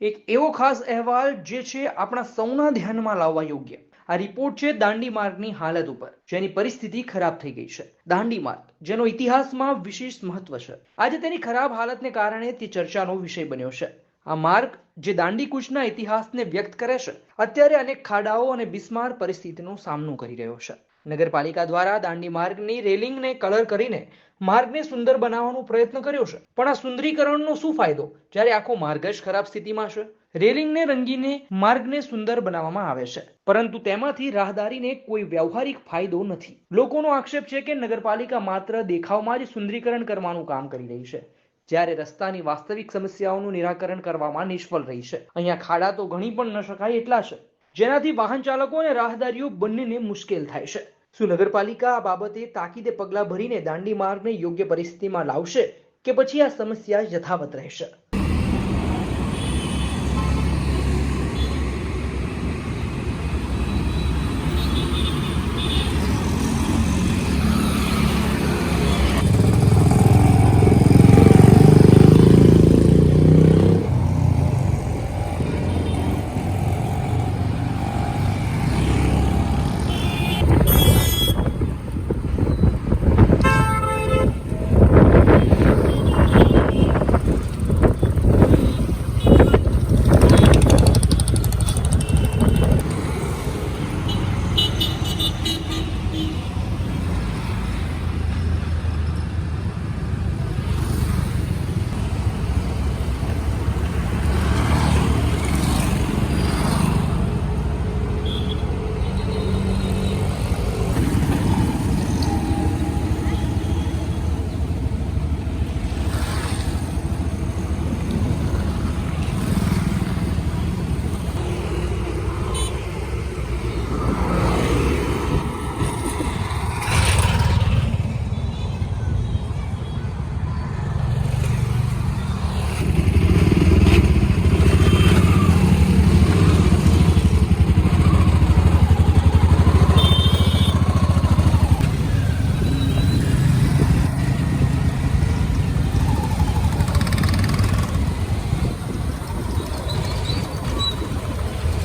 એક એવો ખાસ અહેવાલ જે છે આપણા સૌના ધ્યાનમાં લાવવા યોગ્ય. આ રિપોર્ટ છે દાંડી માર્ગની હાલત ઉપર, જેની પરિસ્થિતિ ખરાબ થઈ ગઈ છે. દાંડી માર્ગ, જેનો ઇતિહાસમાં વિશેષ મહત્વ છે. આજે તેની ખરાબ હાલતને કારણે તે ચર્ચાનો વિષય બન્યો છે. આ માર્ગ, જે દાંડી કૂચના ઇતિહાસને વ્યક્ત કરે છે, અત્યારે અનેક ખાડાઓ અને બિસ્માર પરિસ્થિતિનો સામનો કરી રહ્યો છે. નગરપાલિકા દ્વારા દાંડી માર્ગની રેલિંગને કલર કરીને માર્ગને સુંદર બનાવવાનો પ્રયત્ન કર્યો છે. પણ આ સુંદરીકરણનો શું ફાયદો? જ્યારે આખો માર્ગ જ ખરાબ સ્થિતિમાં છે, રેલિંગને રંગીને માર્ગને સુંદર બનાવવામાં આવે છે. પરંતુ તેમાંથી રાહદારીને કોઈ વ્યવહારિક ફાયદો નથી. લોકોનો આક્ષેપ છે કે નગરપાલિકા માત્ર દેખાવમાં જ સુંદરીકરણ કરવાનું કામ કરી રહી છે, જ્યારે રસ્તાની વાસ્તવિક સમસ્યાઓનું નિરાકરણ કરવામાં નિષ્ફળ રહી છે. અહીંયા ખાડા તો ઘણી પણ ન શકાય એટલા છે. જેનાથી વાહન ચાલકો અને રાહદારીઓ બંનેને મુશ્કેલ થાય છે. શું નગરપાલિકા આ બાબતે તાકીદે પગલાં ભરીને દાંડી માર્ગને યોગ્ય પરિસ્થિતિમાં લાવશે કે પછી આ સમસ્યા યથાવત રહેશે?